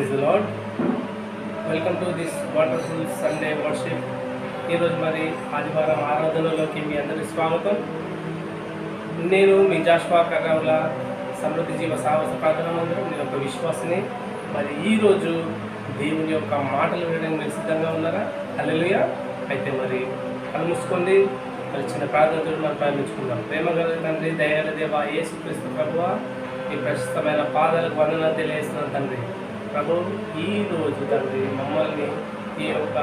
Praise lord welcome to this wonderful Sunday worship ఈరోజు మరి ఆదివారం ఆరాధనలోకి మీ అందరి స్వాగతం. నేను మీ జాష్వా కర్రవుల సమృద్ధి జీవ సాహస ప్రార్థన మందిరం. నేను ఒక విశ్వాసిని. మరి ఈరోజు దేవుని యొక్క మాటలు వినడానికి మీరు సిద్ధంగా ఉన్నారా? అల్లెలుయ అయితే మరి కళ్ళు మరి చిన్న ప్రార్థనతో మనం ప్రారంభించుకుందాం. ప్రేమ గల తండ్రి దయాల దేవ యేసుక్రీస్తు ప్రభువ ఈ ప్రస్తుతమైన పాదాలకు వందన తెలియజేస్తున్నాను తండ్రి. ప్రభు ఈ రోజు తండ్రి మమ్మల్ని ఈ యొక్క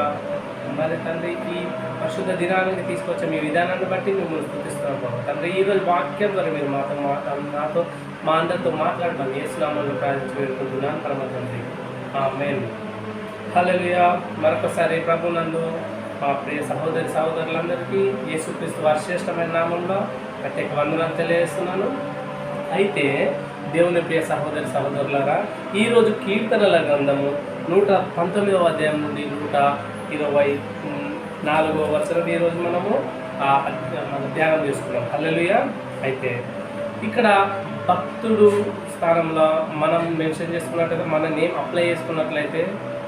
మరి తండ్రి ఈ పరిశుద్ధ దినానికి తీసుకొచ్చే మీ విధానాన్ని బట్టి మిమ్మల్ని స్థుతిస్తున్నాం బాబు తండ్రి ఈ రోజు వాక్యం ద్వారా మీరు మాతో మాట నాతో మా అందరితో మాట్లాడమని ఏసునామని ప్రార్థించి వేడుకుంటున్నాను. పరమ తండ్రి మేన్ హల్లెలూయా. మరొకసారి ప్రభు నందు మా ప్రియ సహోదరి సహోదరులందరికీ యేసుక్రీస్తు వారి శ్రేష్టమైన నామంలో ప్రత్యేక వందనాలు తెలియజేస్తున్నాను. అయితే దేవుని ప్రియ సహోదరి సహోదరులారా ఈరోజు కీర్తనల గ్రంథము నూట పంతొమ్మిదవ అధ్యాయం నుండి నూట ఇరవై నాలుగవ వచనం ఈరోజు మనము ఆ, మనం ధ్యానం చేసుకున్నాం. హల్లెలూయ. అయితే ఇక్కడ భక్తుడు స్థానంలో మనం మెన్షన్ చేసుకున్నట్లయితే మన నేమ్ అప్లై చేసుకున్నట్లయితే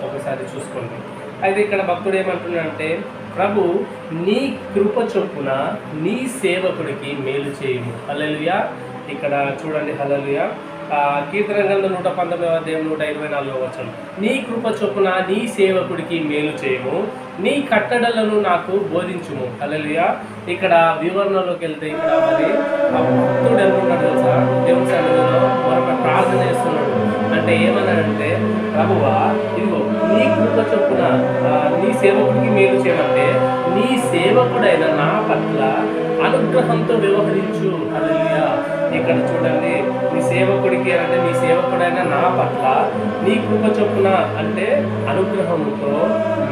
ఒకసారి చూసుకోండి. అయితే ఇక్కడ భక్తుడు ఏమంటున్నాడంటే ప్రభు నీ కృప చొప్పున నీ సేవకుడికి మేలు చేయము. అల్లెలుయా ఇక్కడ చూడండి హలలుయ కీర్తన గ్రంథం నూట పంతొమ్మిదవ అధ్యాయం నూట ఇరవై నాలుగవ వచనం. నీ కృప చొప్పున నీ సేవకుడికి మేలు చేయము. నీ కట్టడలను నాకు బోధించుము. హలలుయ ఇక్కడ వివరణలోకి వెళ్తే ఇక్కడ మరి ఆ భక్తుడు ఎన్నున్నాడు తెలుసా? దేవుని సన్నిధిలో మరొక ప్రార్థన చేస్తున్నాడు. అంటే ఏమన్నాడంటే ప్రభువా ఇదిగో నీ కృప చొప్పున నీ సేవకుడికి మేలు చేయమంటే నీ సేవకుడైన నా పట్ల అనుగ్రహంతో వ్యవహరించు. హలలుయ ఇక్కడ చూడండి నీ సేవకుడికి అంటే నీ సేవకుడైన నా పట్ల నీ కృప చొప్పున అంటే అనుగ్రహంతో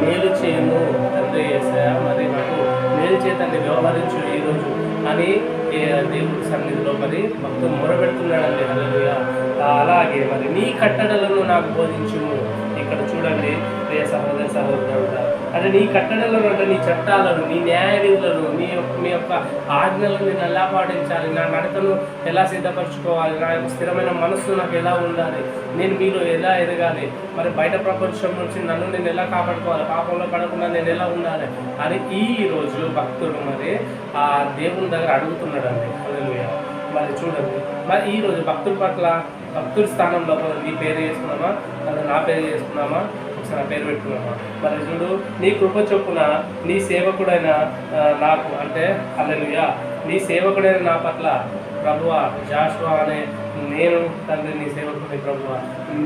మేలు చేయను. తండ్రి యేసయ్య మరి నాకు మేలు చేతండి వ్యవహరించు ఈరోజు అని ఏ దేవుడి సన్నిధిలో మరి భక్తులు మొరబెడుతున్నాడండి హల్లెలూయా. అలాగే మరి నీ కట్టడలను నాకు బోధించుము. ఇక్కడ చూడండి? ప్రియ సహోదరి సహోదరుడు అంటే నీ కట్టడలను అంటే నీ చట్టాలను నీ న్యాయ నీ యొక్క మీ యొక్క ఆజ్ఞలను నేను ఎలా పాటించాలి? నా నడకను ఎలా సిద్ధపరచుకోవాలి? నా యొక్క స్థిరమైన మనస్సు నాకు ఎలా ఉండాలి? నేను మీలో ఎలా ఎదగాలి? మరి బయట ప్రపంచం నుంచి నన్ను నేను ఎలా కాపాడుకోవాలి? పాపంలో పడకుండా నేను ఎలా ఉండాలి? అని ఈ రోజు భక్తుడు మరి ఆ దేవుని దగ్గర అడుగుతున్నాడండి. అదే మరి చూడండి. మరి ఈ రోజు భక్తుల పట్ల భక్తుల స్థానంలో నీ పేరు చేసుకున్నామా అది నా పేరు చేసుకున్నామా ఒకసారి నా పేరు పెట్టుకున్నామా? మరి చూడు నీ కృప చొప్పున నీ సేవకుడైన నాకు అంటే అల్లెలుయా నీ సేవకుడైన నా పట్ల ప్రభువ జాషువా అనే నేను తండ్రి నీ సేవకుని ప్రభువ.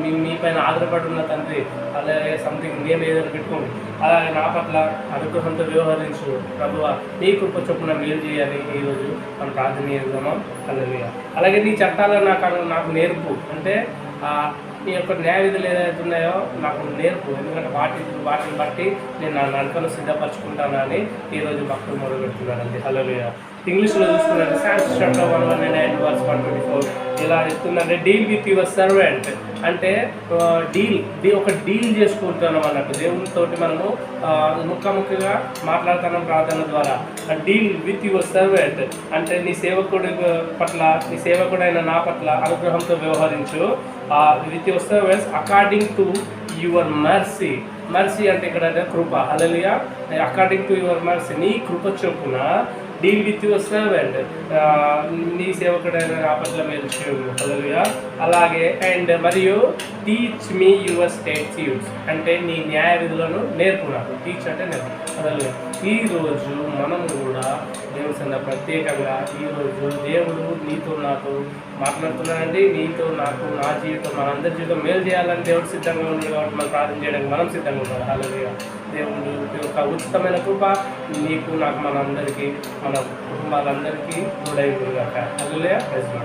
మీ మీ పైన ఆధారపడి ఉన్న తండ్రి అలాగే సంథింగ్ నేను ఏదైనా పెట్టుకోండి. అలాగే నా పట్ల అనుగ్రహంతో వ్యవహరించు. ప్రభువ నీ కృప చొప్పున మేలు చేయాలి ఈరోజు మనం ప్రార్థన చేద్దామా? అల్లెలుయా అలాగే నీ చట్టాలను నాకు నాకు నేర్పు. అంటే నీ యొక్క న్యాయ విధులు ఏదైతే ఉన్నాయో నాకు నేర్పు. ఎందుకంటే వాటి వాటిని బట్టి నేను నా నడకను సిద్ధపరచుకుంటానని ఈరోజు భక్తులు మొదలుపెడుతున్నానండి హలో ఇంగ్లీష్లో చూసుకున్నాను Shanks chapter one one nine verse one twenty four ఇలా చెప్తుందంటే డీల్ విత్ యువర్ సర్వెంట్ అంటే డీల్ డీ ఒక డీల్ చేసుకుంటున్నాం అన్నట్టు దేవునితోటి మనము ఆ, ముఖాముఖిగా మాట్లాడుతున్నాం ప్రార్థన ద్వారా. Deal with your servant. అంటే నీ సేవకుడి పట్ల నీ సేవకుడైన నా పట్ల అనుగ్రహంతో వ్యవహరించు. With your servants according to your mercy. Mercy అంటే ఇక్కడ కృప. అలలియా అకార్డింగ్ టు యువర్ మర్సీ. నీ కృప చొప్పున డీల్ విత్ యువర్ సర్వెంట్ నీ సేవకుడైన నా పట్ల మేలు చేయు అలాగే అండ్ మరియు టీచ్ మీ యువర్ స్టేట్యూట్స్ అంటే నీ న్యాయ విధులను నేర్పు నాకు టీచ్ అంటే నేర్పు. హల్లెలూయా. ఈ రోజు మనం కూడా దేవుని సంద ప్రత్యేకంగా ఈరోజు దేవుడు నీతో నాతో మాట్లాడుతున్నానండి నీతో నాకు నా జీవితం మన అందరి జీవితం మేలు చేయాలని దేవుడు సిద్ధంగా ఉంది కాబట్టి మనం ప్రార్థన చేయడానికి మనం సిద్ధంగా ఉన్నాం. అలాగే దేవుడు యొక్క ఉచితమైన కృప నీకు నాకు మనందరికీ మన కుటుంబాలందరికీ కూడా కాక హల్లెలూయా ప్రశ్న